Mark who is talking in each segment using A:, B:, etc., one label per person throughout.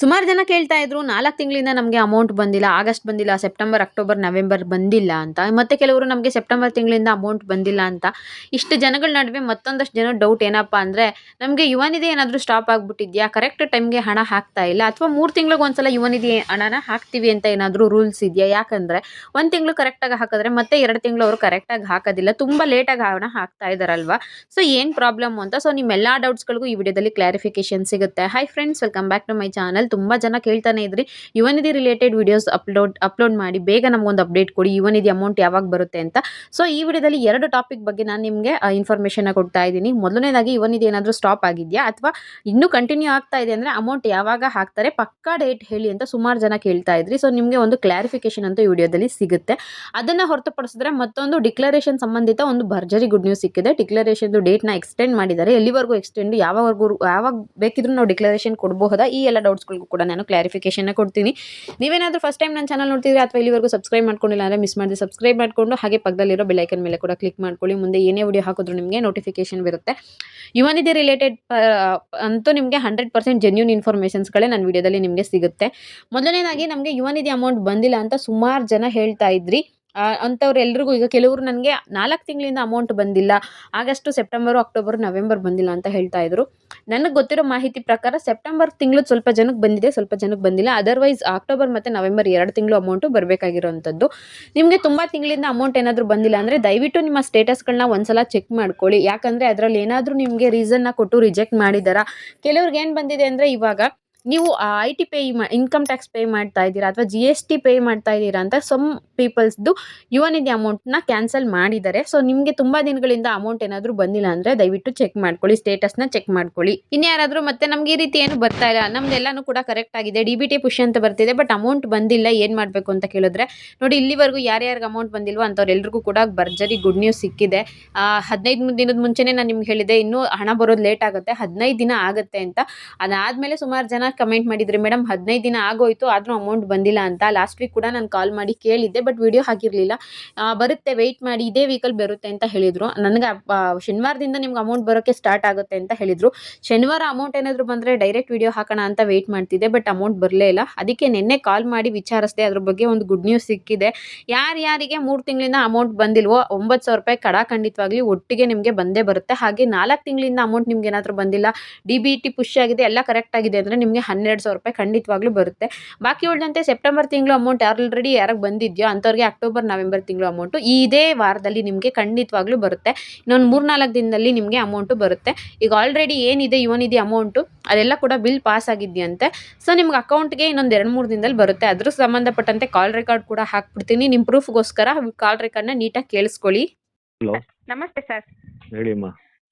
A: ಸುಮಾರು ಜನ ಕೇಳ್ತಾ ಇದ್ರು, ನಾಲ್ಕು ತಿಂಗಳಿಂದ ನಮಗೆ ಅಮೌಂಟ್ ಬಂದಿಲ್ಲ, ಆಗಸ್ಟ್ ಬಂದಿಲ್ಲ ಸೆಪ್ಟೆಂಬರ್ ಅಕ್ಟೋಬರ್ ನವೆಂಬರ್ ಬಂದಿಲ್ಲ ಅಂತ. ಮತ್ತೆ ಕೆಲವರು ನಮಗೆ ಸೆಪ್ಟೆಂಬರ್ ತಿಂಗಳಿಂದ ಅಮೌಂಟ್ ಬಂದಿಲ್ಲ ಅಂತ. ಇಷ್ಟು ಜನಗಳ ನಡುವೆ ಮತ್ತೊಂದಷ್ಟು ಜನ ಡೌಟ್ ಏನಪ್ಪ ಅಂದರೆ, ನಮಗೆ ಯುವ ನಿಧಿ ಏನಾದರೂ ಸ್ಟಾಪ್ ಆಗಿಬಿಟ್ಟಿದ್ಯಾ? ಕರೆಕ್ಟ್ ಟೈಮ್ಗೆ ಹಣ ಹಾಕ್ತಾ ಇಲ್ಲ. ಅಥವಾ ಮೂರು ತಿಂಗಳಿಗೆ ಒಂದ್ಸಲ ಯುವ ನಿಧಿ ಹಣನ ಹಾಕ್ತೀವಿ ಅಂತ ಏನಾದರೂ ರೂಲ್ಸ್ ಇದೆಯಾ? ಯಾಕಂದರೆ, ಒಂದು ತಿಂಗಳು ಕರೆಕ್ಟಾಗಿ ಹಾಕಿದ್ರೆ ಮತ್ತೆ ಎರಡು ತಿಂಗಳು ಅವರು ಕರೆಕ್ಟಾಗಿ ಹಾಕೋದಿಲ್ಲ. ತುಂಬ ಲೇಟಾಗಿ ಹಣ ಹಾಕ್ತಾ ಇದ್ದಾರಲ್ವಾ ಸೊ ಏನು ಪ್ರಾಬ್ಲಮ್ ಅಂತ? ಸೊ ನಿಮ್ಮೆಲ್ಲ ಡೌಟ್ಸ್ಗಳಿಗೂ ಈ ವಿಡಿಯೋದಲ್ಲಿ ಕ್ಲಾರಿಫಿಕೇಶನ್ ಸಿಗುತ್ತೆ. Hi friends welcome back to my channel ತುಂಬ ಜನ ಕೇಳ್ತಾನೆ ಇದ್ರಿ. Yuvanidhi related videos upload upload ಮಾಡಿ ಬೇಗ ನಮಗೊಂದು ಅಪ್ಡೇಟ್ ಕೊಡಿ. ಯುವನಿಧಿ ಅಮೌಂಟ್ ಯಾವಾಗ ಬರುತ್ತೆ ಅಂತ. ಸೊ ಈ ವಿಡಿಯೋದಲ್ಲಿ ಎರಡು ಟಾಪಿಕ್ ಬಗ್ಗೆ ನಾನು ನಿಮಗೆ ಇನ್ಫಾರ್ಮೇಷನ್ ಕೊಡ್ತಾ ಇದ್ದೀನಿ. ಮೊದಲನೇದಾಗಿ ಯುವನಿಧಿ ಏನಾದರೂ ಸ್ಟಾಪ್ ಆಗಿದೆಯಾ? ಅಥವಾ ಇನ್ನೂ ಕಂಟಿನ್ಯೂ ಆಗ್ತಾ ಇದೆ ಅಂದರೆ ಅಮೌಂಟ್ ಯಾವಾಗ ಹಾಕ್ತಾರೆ? ಪಕ್ಕಾ ಡೇಟ್ ಹೇಳಿ ಅಂತ ಸುಮಾರು ಜನ ಕೇಳ್ತಾ ಇದ್ರಿ. ಸೊ ನಿಮಗೆ ಒಂದು ಕ್ಲಾರಿಫಿಕೇಶನ್ ಅಂತ ವಿಡಿಯೋದಲ್ಲಿ ಸಿಗುತ್ತೆ. ಅದನ್ನು ಹೊರತುಪಡಿಸಿದ್ರೆ ಮತ್ತೊಂದು ಡಿಕ್ಲರೇಷನ್ ಸಂಬಂಧಿತ ಒಂದು ಭರ್ಜರಿ ಗುಡ್ ನ್ಯೂಸ್ ಸಿಕ್ಕಿದೆ. ಡಿಕ್ಲರೇಷನ್ ಡೇಟ್ನ ಎಕ್ಸ್ಟೆಂಡ್ ಮಾಡಿದ್ದಾರೆ. ಎಲ್ಲಿವರೆಗೂ ಎಕ್ಸ್ಟೆಂಡ್ ಯಾವಾಗ ಯಾವಾಗ ಬೇಕಿದ್ರೂ ನಾವು ಡಿಕ್ಲರೇಷನ್ ಕೊಡಬಹುದಾ ಈ ಎಲ್ಲ ಡೌಟ್ಸ್ಗಳಿಗೂ ಕೂಡ ನಾನು ಕ್ಲಾರಿಫಿಕೇಶನ್ ಕೊಡ್ತೀನಿ. ನೀವೇನಾದರೂ ಫಸ್ಟ್ ಟೈಮ್ ನನ್ನ ಚಾನಲ್ ನೋಡ್ತಿದ್ರೆ ಅಥವಾ ಇಲ್ಲಿವರೆಗೂ ಸಬ್ಸ್ಕ್ರೈಬ್ ಮಾಡ್ಕೊಂಡಿಲ್ಲ ಅಂದರೆ ಮಿಸ್ ಮಾಡಿದ್ರೆ ಸಬ್ಸ್ಕ್ರೈಬ್ ಮಾಡಿಕೊಂಡು ಹಾಗೆ ಪಕ್ಕದಲ್ಲಿರೋ ಬೆಲ್ಲೈಕನ್ ಮೇಲೆ ಕೂಡ ಕ್ಲಿಕ್ ಮಾಡ್ಕೊಳ್ಳಿ. ಮುಂದೆ ಏನೇ ವಿಡಿಯೋ ಹಾಕಿದ್ರು ನಿಮಗೆ ನೋಟಿಫಿಕೇಶನ್ ಬರುತ್ತೆ. ಯುವನಿಧಿ ರಿಲೇಟೆಡ್ ಅಂತೂ ನಿಮಗೆ ಹಂಡ್ರೆಡ್ ಪರ್ಸೆಂಟ್ ಜೆನ್ಯೂನ್ ಇನ್ಫಾರ್ಮೇಷನ್ಸ್ಗಳೇ ನನ್ನ ವಿಡಿಯೋದಲ್ಲಿ ನಿಮಗೆ ಸಿಗುತ್ತೆ. ಮೊದಲನೇದಾಗಿ ನಮಗೆ ಯುವನಿಧಿ ಅಮೌಂಟ್ ಬಂದಿಲ್ಲ ಅಂತ ಸುಮಾರು ಜನ ಹೇಳ್ತಾ ಇದ್ರಿ. ಅಂಥವ್ರು ಎಲ್ರಿಗೂ ಈಗ ಕೆಲವರು ನನಗೆ ನಾಲ್ಕು ತಿಂಗಳಿಂದ ಅಮೌಂಟ್ ಬಂದಿಲ್ಲ. ಆಗಸ್ಟು ಸೆಪ್ಟೆಂಬರು ಅಕ್ಟೋಬರ್ ನವೆಂಬರ್ ಬಂದಿಲ್ಲ ಅಂತ ಹೇಳ್ತಾ ಇದ್ರು. ನನಗೆ ಗೊತ್ತಿರೋ ಮಾಹಿತಿ ಪ್ರಕಾರ ಸೆಪ್ಟೆಂಬರ್ ತಿಂಗಳು ಸ್ವಲ್ಪ ಜನಕ್ಕೆ ಬಂದಿದೆ, ಸ್ವಲ್ಪ ಜನಕ್ಕೆ ಬಂದಿಲ್ಲ. ಅದರ್ವೈಸ್ ಅಕ್ಟೋಬರ್ ಮತ್ತು ನವೆಂಬರ್ ಎರಡು ತಿಂಗಳು ಅಮೌಂಟು ಬರಬೇಕಾಗಿರುವಂಥದ್ದು ನಿಮಗೆ ತುಂಬ ತಿಂಗಳಿಂದ ಅಮೌಂಟ್ ಏನಾದರೂ ಬಂದಿಲ್ಲ ಅಂದರೆ ದಯವಿಟ್ಟು ನಿಮ್ಮ ಸ್ಟೇಟಸ್ಗಳನ್ನ ಒಂದ್ಸಲ ಚೆಕ್ ಮಾಡ್ಕೊಳ್ಳಿ. ಯಾಕಂದರೆ ಅದರಲ್ಲಿ ಏನಾದರೂ ನಿಮಗೆ ರೀಸನ್ನ ಕೊಟ್ಟು ರಿಜೆಕ್ಟ್ ಮಾಡಿದಾರಾ? ಕೆಲವ್ರಿಗೆ ಏನು ಬಂದಿದೆ ಅಂದರೆ ಇವಾಗ ನೀವು ಐ ಟಿ ಪೇ ಮಾ ಇನ್ಕಮ್ ಟ್ಯಾಕ್ಸ್ ಪೇ ಮಾಡ್ತಾ ಇದ್ದೀರಾ ಅಥವಾ ಜಿ ಎಸ್ ಟಿ ಪೇ ಮಾಡ್ತಾ ಇದ್ದೀರಾ ಅಂತ ಸಮ್ ಪೀಪಲ್ಸ್ದು ಯುವ ನಿಧಿ ಅಮೌಂಟ್ನ ಕ್ಯಾನ್ಸಲ್ ಮಾಡಿದ್ದಾರೆ ಸೊ ನಿಮಗೆ ತುಂಬ ದಿನಗಳಿಂದ ಅಮೌಂಟ್ ಏನಾದರೂ ಬಂದಿಲ್ಲ ಅಂದರೆ ದಯವಿಟ್ಟು ಚೆಕ್ ಮಾಡ್ಕೊಳ್ಳಿ ಸ್ಟೇಟಸ್ನ ಚೆಕ್ ಮಾಡ್ಕೊಳ್ಳಿ. ಇನ್ಯಾರಾದರೂ ಮತ್ತೆ ನಮ್ಗೆ ಈ ರೀತಿ ಏನು ಬರ್ತಾ ಇಲ್ಲ, ನಮ್ದೆಲ್ಲನೂ ಕೂಡ ಕರೆಕ್ಟ್ ಆಗಿದೆ ಡಿ ಬಿ ಟಿ ಪುಷ್ ಅಂತ ಬರ್ತಿದೆ ಬಟ್ ಅಮೌಂಟ್ ಬಂದಿಲ್ಲ, ಏನು ಮಾಡಬೇಕು ಅಂತ ಕೇಳಿದ್ರೆ, ನೋಡಿ ಇಲ್ಲಿವರೆಗೂ ಯಾರ್ಯಾರಿಗೆ ಅಮೌಂಟ್ ಬಂದಿಲ್ವೋ ಅಂಥವ್ರೆಲ್ರಿಗೂ ಕೂಡ ಭರ್ಜರಿ ಗುಡ್ ನ್ಯೂಸ್ ಸಿಕ್ಕಿದೆ. ಹದಿನೈದು ದಿನದ ಮುಂಚೆನೇ ನಾನು ನಿಮ್ಗೆ ಹೇಳಿದೆ, ಇನ್ನೂ ಹಣ ಬರೋದು ಲೇಟ್ ಆಗುತ್ತೆ, ಹದಿನೈದು ದಿನ ಆಗುತ್ತೆ ಅಂತ. ಅದಾದಮೇಲೆ ಸುಮಾರು ಜನ ಕಮೆಂಟ್ ಮಾಡಿದ್ರಿ ಮೇಡಮ್ ಹದಿನೈದು ದಿನ ಆಗೋಯ್ತು, ಆದರೂ ಅಮೌಂಟ್ ಬಂದಿಲ್ಲ ಅಂತ. ಲಾಸ್ಟ್ ವೀಕ್ ಕೂಡ ನಾನು ಕಾಲ್ ಮಾಡಿ ಕೇಳಿದ್ದೆ ಬಟ್ ವಿಡಿಯೋ ಹಾಕಿರಲಿಲ್ಲ ಬರುತ್ತೆ ವೆಯ್ಟ್ ಮಾಡಿ, ಇದೇ ವೀಕಲ್ಲಿ ಬರುತ್ತೆ ಅಂತ ಹೇಳಿದರು. ನನಗೆ ಶನಿವಾರದಿಂದ ನಿಮ್ಗೆ ಅಮೌಂಟ್ ಬರೋಕ್ಕೆ ಸ್ಟಾರ್ಟ್ ಆಗುತ್ತೆ ಅಂತ ಹೇಳಿದರು. ಶನಿವಾರ ಅಮೌಂಟ್ ಏನಾದರೂ ಬಂದರೆ ಡೈರೆಕ್ಟ್ ವಿಡಿಯೋ ಹಾಕೋಣ ಅಂತ ವೆಯ್ಟ್ ಮಾಡ್ತಿದ್ದೆ ಬಟ್ ಅಮೌಂಟ್ ಬರಲೇ ಇಲ್ಲ. ಅದಕ್ಕೆ ನಿನ್ನೆ ಕಾಲ್ ಮಾಡಿ ವಿಚಾರಿಸಿದೆ, ಅದ್ರ ಬಗ್ಗೆ ಒಂದು ಗುಡ್ ನ್ಯೂಸ್ ಸಿಕ್ಕಿದೆ. ಯಾರ್ಯಾರಿಗೆ ಮೂರು ತಿಂಗಳಿಂದ ಅಮೌಂಟ್ ಬಂದಿಲ್ವೋ, ಒಂಬತ್ತು ಸಾವಿರ ರೂಪಾಯಿ ಕಡ ಖಂಡಿತವಾಗ್ಲಿ ಒಟ್ಟಿಗೆ ನಿಮಗೆ ಬಂದೇ ಬರುತ್ತೆ. ಹಾಗೆ ನಾಲ್ಕು ತಿಂಗಳಿಂದ ಅಮೌಂಟ್ ನಿಮ್ಗೆ ಏನಾದರೂ ಬಂದಿಲ್ಲ ಡಿ ಬಿ ಟಿ ಪುಷ್ ಆಗಿದೆ, ಎಲ್ಲ ಕರೆಕ್ಟ್ ಆಗಿದೆ ಅಂದರೆ ನಿಮಗೆ ಹನ್ನೆರಡು ಸಾವಿರ ರೂಪಾಯಿ ಖಂಡಿತವಾಗ್ಲೂ ಬರುತ್ತೆ. ಬಾಕಿ ಉಳಿದಂತೆ ಸೆಪ್ಟೆಂಬರ್ ತಿಂಗಳು ಅಮೌಂಟ್ ಆಲ್ರೆಡಿ ಯಾರಿಗೆ ಬಂದಿದೆಯೋ ಅಂಥವ್ರಿಗೆ ಅಕ್ಟೋಬರ್ ನವೆಂಬರ್ ತಿಂಗಳು ಅಮೌಂಟು ಇದೇ ವಾರದಲ್ಲಿ ನಿಮಗೆ ಖಂಡಿತವಾಗ್ಲೂ ಬರುತ್ತೆ. ಇನ್ನೊಂದು ಮೂರ್ನಾಲ್ಕು ದಿನದಲ್ಲಿ ನಿಮಗೆ ಅಮೌಂಟು ಬರುತ್ತೆ. ಈಗ ಆಲ್ರೆಡಿ ಏನಿದೆ ಇವನಿದೆ ಅಮೌಂಟು ಅದೆಲ್ಲ ಕೂಡ ಬಿಲ್ ಪಾಸ್ ಆಗಿದೆಯಂತೆ. ಸೊ ನಿಮ್ಗೆ ಅಕೌಂಟ್ಗೆ ಇನ್ನೊಂದು ಎರಡು ಮೂರು ದಿನದಲ್ಲಿ ಬರುತ್ತೆ. ಅದ್ರ ಸಂಬಂಧಪಟ್ಟಂತೆ ಕಾಲ್ ರೆಕಾರ್ಡ್ ಕೂಡ ಹಾಕ್ಬಿಡ್ತೀನಿ. ನಿಮ್ಮ ಪ್ರೂಫ್ಗೋಸ್ಕರ ಕಾಲ್ ರೆಕಾರ್ಡ್ನ ನೀಟಾಗಿ ಕೇಳಿಸ್ಕೊಳ್ಳಿ.
B: ಹಲೋ
A: ನಮಸ್ತೆ ಸರ್.
B: ಹೇಳಿ ಅಮ್ಮ.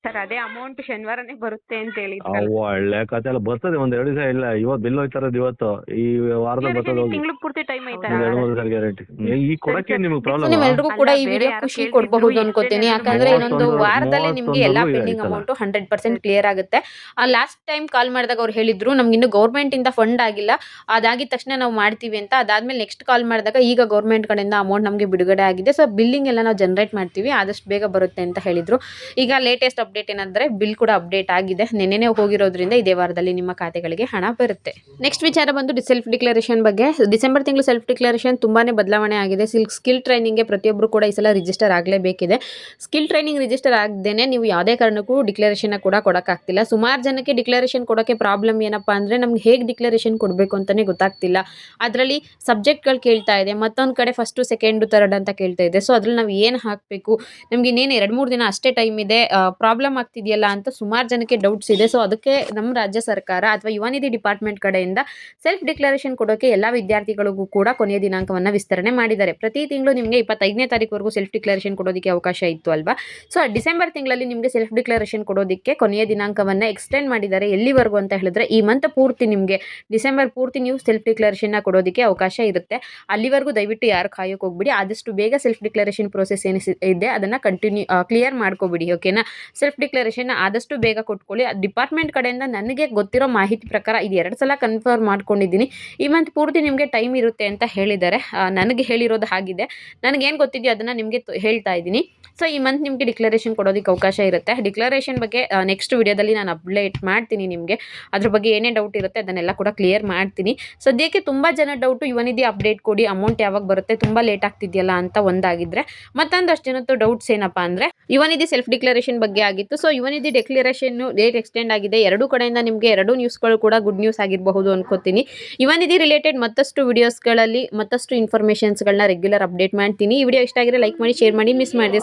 A: ಸರ್ ಅದೇ ಅಮೌಂಟ್ ಶನಿವಾರನೇ ಬರುತ್ತೆ ಅಂತ ಹೇಳಿ
B: ಒಳ್ಳೆ ಕತೆ ಅಲ್ಲ ಬರ್ತದೆ ಒಂದ್ ಎರಡು ದಿವಸ ಇಲ್ಲ ಇವತ್ತು ಬಿಲ್ ಹೋಯ್ತಾ ಇರೋದು ಇವತ್ತು. ಈ ವಾರದಲ್ಲಿ ಬರ್ತದೆ ಹೋಗಿ.
A: ತಿಂಗಳು ಪೂರ್ತಿ ಟೈಮ್ ಆಯ್ತಾ
B: ಒಂದ್ ಎರಡು ಮೂರು ಗ್ಯಾರಂಟಿ ಈ ಕೊಡಕ್ಕೆ ನಿಮ್ಗೆ ಪ್ರಾಬ್ಲಮ್
A: ನಿಮ್ಮೆಲ್ರಿಗೂ ಕೂಡ ಈ
C: ಅಲ್ಲ,
A: ವಿಡಿಯೋ ಖುಷಿ ಕೊಡಬಹುದು ಅನ್ಕೋತೀನಿ. ಯಾಕಂದ್ರೆ ಇನ್ನೊಂದು
B: ಮೂವತ್ತೊಂದು-
A: ವಾರದಲ್ಲಿ ನಿಮ್ಗೆ ಎಲ್ಲಾ
B: ಮೂವತ್ತೊಂದು
A: pending. Amount hundred percent clear ಆಗುತ್ತೆ. ಲಾಸ್ಟ್ ಟೈಮ್ ಕಾಲ್ ಮಾಡಿದಾಗ ಅವ್ರು ಹೇಳಿದ್ರು ನಮ್ಗೆ ಇನ್ನು ಗೌರ್ಮೆಂಟ್ ಇಂದ ಫಂಡ್ ಆಗಿಲ್ಲ. ಅದಾಗಿದ ತಕ್ಷಣ ನಾವು ಮಾಡ್ತೀವಿ ಅಂತ. ಅದಾದ್ಮೇಲೆ ನೆಕ್ಸ್ಟ್ ಕಾಲ್ ಮಾಡಿದಾಗ ಈಗ ಗೌರ್ಮೆಂಟ್ ಕಡೆಯಿಂದ ಅಮೌಂಟ್ ನಮಗೆ ಬಿಡುಗಡೆ ಆಗಿದೆ. ಸೊ ಬಿಲ್ಲಿಂಗ್ ಎಲ್ಲ ನಾವು ಜನರೇಟ್ ಮಾಡ್ತೀವಿ. ಆದಷ್ಟು ಬೇಗ ಬರುತ್ತೆ ಅಂತ ಹೇಳಿದ್ರು. ಈಗ ಲೇಟೆಸ್ಟ್ ಅಪ್ಡೇಟ್ ಏನಂದ್ರೆ ಬಿಲ್ ಕೂಡ ಅಪ್ಡೇಟ್ ಆಗಿದೆ. ನೆನ್ನೆನೇ ಹೋಗಿರೋದ್ರಿಂದ ಇದೇ ವಾರದಲ್ಲಿ ನಿಮ್ಮ ಖಾತೆಗಳಿಗೆ ಹಣ ಬರುತ್ತೆ. ನೆಕ್ಸ್ಟ್ ವಿಚಾರ ಬಂದು ಸೆಲ್ಫ್ ಡಿಕ್ಲರೇಷನ್ ಬಗ್ಗೆ. ಡಿಸೆಂಬರ್ ತಿಂಗಳು ಸೆಲ್ಫ್ ಡಿಕ್ಲರೇಷನ್ ತುಂಬಾನೇ ಬದಲಾವಣೆ ಆಗಿದೆ. ಸಿಲ್ಕ್ ಸ್ಕಿಲ್ ಟ್ರೈನಿಂಗ್ಗೆ ಪ್ರತಿಯೊಬ್ಬರು ಕೂಡ ಈ ಸಲ ರಿಜಿಸ್ಟರ್ ಆಗಲೇಬೇಕಿದೆ. ಸ್ಕಿಲ್ ಟ್ರೈನಿಂಗ್ ರಿಜಿಸ್ಟರ್ ಆಗದೇನೆ ನೀವು ಯಾವುದೇ ಕಾರಣಕ್ಕೂ ಡಿಕ್ಲರೇಷನ್ ಕೂಡ ಕೊಡೋಕ್ಕಾಗ್ತಿಲ್ಲ. ಸುಮಾರು ಜನಕ್ಕೆ ಡಿಕ್ಲರೇಷನ್ ಕೊಡೋಕ್ಕೆ ಪ್ರಾಬ್ಲಮ್ ಏನಪ್ಪ ಅಂದರೆ ನಮ್ಗೆ ಹೇಗೆ ಡಿಕ್ಲರೇಷನ್ ಕೊಡಬೇಕು ಅಂತಲೇ ಗೊತ್ತಾಗ್ತಿಲ್ಲ. ಅದರಲ್ಲಿ ಸಬ್ಜೆಕ್ಟ್ಗಳು ಕೇಳ್ತಾ ಇದೆ. ಮತ್ತೊಂದು ಕಡೆ ಫಸ್ಟು ಸೆಕೆಂಡು ತರ್ಡ್ ಅಂತ ಕೇಳ್ತಾ ಇದೆ. ಸೊ ಅದ್ರಲ್ಲಿ ನಾವು ಏನು ಹಾಕಬೇಕು? ನಮಗೆ ಇನ್ನೇನು ಎರಡು ಮೂರು ದಿನ ಅಷ್ಟೇ ಟೈಮ್ ಇದೆ. ಪ್ರಾಬ್ಲಮ್ ಆಗ್ತಿದೆಯಲ್ಲ ಅಂತ ಸುಮಾರು ಜನಕ್ಕೆ ಡೌಟ್ಸ್ ಇದೆ. ಸೊ ಅದಕ್ಕೆ ನಮ್ಮ ರಾಜ್ಯ ಸರ್ಕಾರ ಅಥವಾ ಯುವನಿಧಿ ಡಿಪಾರ್ಟ್ಮೆಂಟ್ ಕಡೆಯಿಂದ ಸೆಲ್ಫ್ ಡಿಕ್ಲರೇಷನ್ ಕೊಡೋಕೆ ಎಲ್ಲ ವಿದ್ಯಾರ್ಥಿಗಳಿಗೂ ಕೂಡ ಕೊನೆಯ ದಿನಾಂಕವನ್ನು ವಿಸ್ತರಣೆ ಮಾಡಿದ್ದಾರೆ. ಪ್ರತಿ ತಿಂಗಳು ನಿಮಗೆ ಇಪ್ಪತ್ತೈದನೇ ತಾರೀಕುವರೆಗೂ ಸೆಲ್ಫ್ ಡಿಕ್ಲರೇಷನ್ ಕೊಡೋದಕ್ಕೆ ಅವಕಾಶ ಇತ್ತು ಅಲ್ವಾ? ಸೊ ಡಿಸೆಂಬರ್ ತಿಂಗಳಲ್ಲಿ ನಿಮಗೆ ಸೆಲ್ಫ್ ಡಿಕ್ಲರೇಷನ್ ಕೊಡೋದಕ್ಕೆ ಕೊನೆಯ ದಿನಾಂಕವನ್ನು ಎಕ್ಸ್ಟೆಂಡ್ ಮಾಡಿದ್ದಾರೆ ಎಲ್ಲಿವರೆಗೂ ಅಂತ ಹೇಳಿದ್ರೆ ಈ ಮಂತ್ ಪೂರ್ತಿ ನಿಮಗೆ ಡಿಸೆಂಬರ್ ಪೂರ್ತಿ ನೀವು ಸೆಲ್ಫ್ ಡಿಕ್ಲರೇಷನ್ನ ಕೊಡೋದಕ್ಕೆ ಅವಕಾಶ ಇರುತ್ತೆ. ಅಲ್ಲಿವರೆಗೂ ದಯವಿಟ್ಟು ಯಾರು ಕಾಯೋಕೆ ಹೋಗ್ಬಿಡಿ. ಆದಷ್ಟು ಬೇಗ ಸೆಲ್ಫ್ ಡಿಕ್ಲರೇಷನ್ ಪ್ರೋಸೆಸ್ ಏನು ಇದೆ, ಅದನ್ನು ಕಂಟಿನ್ಯೂ ಕ್ಲಿಯರ್ ಮಾಡ್ಕೋಬಿಡಿ ಓಕೆನಾ ಸೆಲ್ಫ್ ಡಿಕ್ಲರೇಷನ್ ಆದಷ್ಟು ಬೇಗ ಕೊಟ್ಕೊಳ್ಳಿ. ಡಿಪಾರ್ಟ್ಮೆಂಟ್ ಕಡೆಯಿಂದ ನನಗೆ ಗೊತ್ತಿರೋ ಮಾಹಿತಿ ಪ್ರಕಾರ ಇದು ಎರಡು ಸಲ ಕನ್ಫರ್ಮ್ ಮಾಡ್ಕೊಂಡಿದ್ದೀನಿ. ಈ ಮಂತ್ ಪೂರ್ತಿ ನಿಮಗೆ ಟೈಮ್ ಇರುತ್ತೆ ಅಂತ ಹೇಳಿದ್ದಾರೆ. ನನಗೆ ಹೇಳಿರೋದು ಹಾಗಿದೆ. ನನಗೇನು ಗೊತ್ತಿದೆಯೋ ಅದನ್ನು ನಿಮಗೆ ಹೇಳ್ತಾ ಇದ್ದೀನಿ. ಸೊ ಈ ಮಂತ್ ನಿಮಗೆ ಡಿಕ್ಲರೇಷನ್ ಕೊಡೋದಕ್ಕೆ ಅವಕಾಶ ಇರುತ್ತೆ. ಡಿಕ್ಲರೇಷನ್ ಬಗ್ಗೆ ನೆಕ್ಸ್ಟ್ ವಿಡಿಯೋದಲ್ಲಿ ನಾನು ಅಪ್ಡೇಟ್ ಮಾಡ್ತೀನಿ ನಿಮಗೆ. ಅದ್ರ ಬಗ್ಗೆ ಏನೇ ಡೌಟ್ ಇರುತ್ತೆ ಅದನ್ನೆಲ್ಲ ಕೂಡ ಕ್ಲಿಯರ್ ಮಾಡ್ತೀನಿ. ಸದ್ಯಕ್ಕೆ ತುಂಬ ಜನ ಡೌಟು ಯುವನಿಧಿ ಅಪ್ಡೇಟ್ ಕೊಡಿ ಅಮೌಂಟ್ ಯಾವಾಗ ಬರುತ್ತೆ, ತುಂಬ ಲೇಟ್ ಆಗ್ತಿದೆಯಲ್ಲ ಅಂತ ಒಂದಾಗಿದ್ರೆ. ಮತ್ತೊಂದಷ್ಟು ಜನದ್ದು ಡೌಟ್ಸ್ ಏನಪ್ಪ ಅಂದರೆ ಯುವನಿಧಿ ಸೆಲ್ಫ್ ಡಿಕ್ಲರೇಷನ್ ಬಗ್ಗೆ ಆಗಿತ್ತು. So Yuvanidhi declaration date extend ಆಗಿದೆ. ಎರಡೂ ಕಡೆಯಿಂದ ನಿಮಗೆ ಎರಡೂ ನ್ಯೂಸ್ಗಳು ಕೂಡ ಗುಡ್ ನ್ಯೂಸ್ ಆಗಿರಬಹುದು ಅನ್ಕೋತೀನಿ. ಯುವನಿಧಿ ರಿಲೇಟೆಡ್ ಮತ್ತಷ್ಟು ವಿಡಿಯೋಸ್ಗಳಲ್ಲಿ ಮತ್ತಷ್ಟು ಇನ್ಫಾರ್ಮೇಷನ್ಸ್ಗಳನ್ನ ರೆಗ್ಯುಲರ್ ಅಪ್ಡೇಟ್ ಮಾಡ್ತೀನಿ. ಈ ವಿಡಿಯೋ ಇಷ್ಟ ಆಗಿದ್ರೆ ಲೈಕ್ ಮಾಡಿ ಶೇರ್ ಮಾಡಿ ಮಿಸ್ ಮಾಡಿದ್ರೆ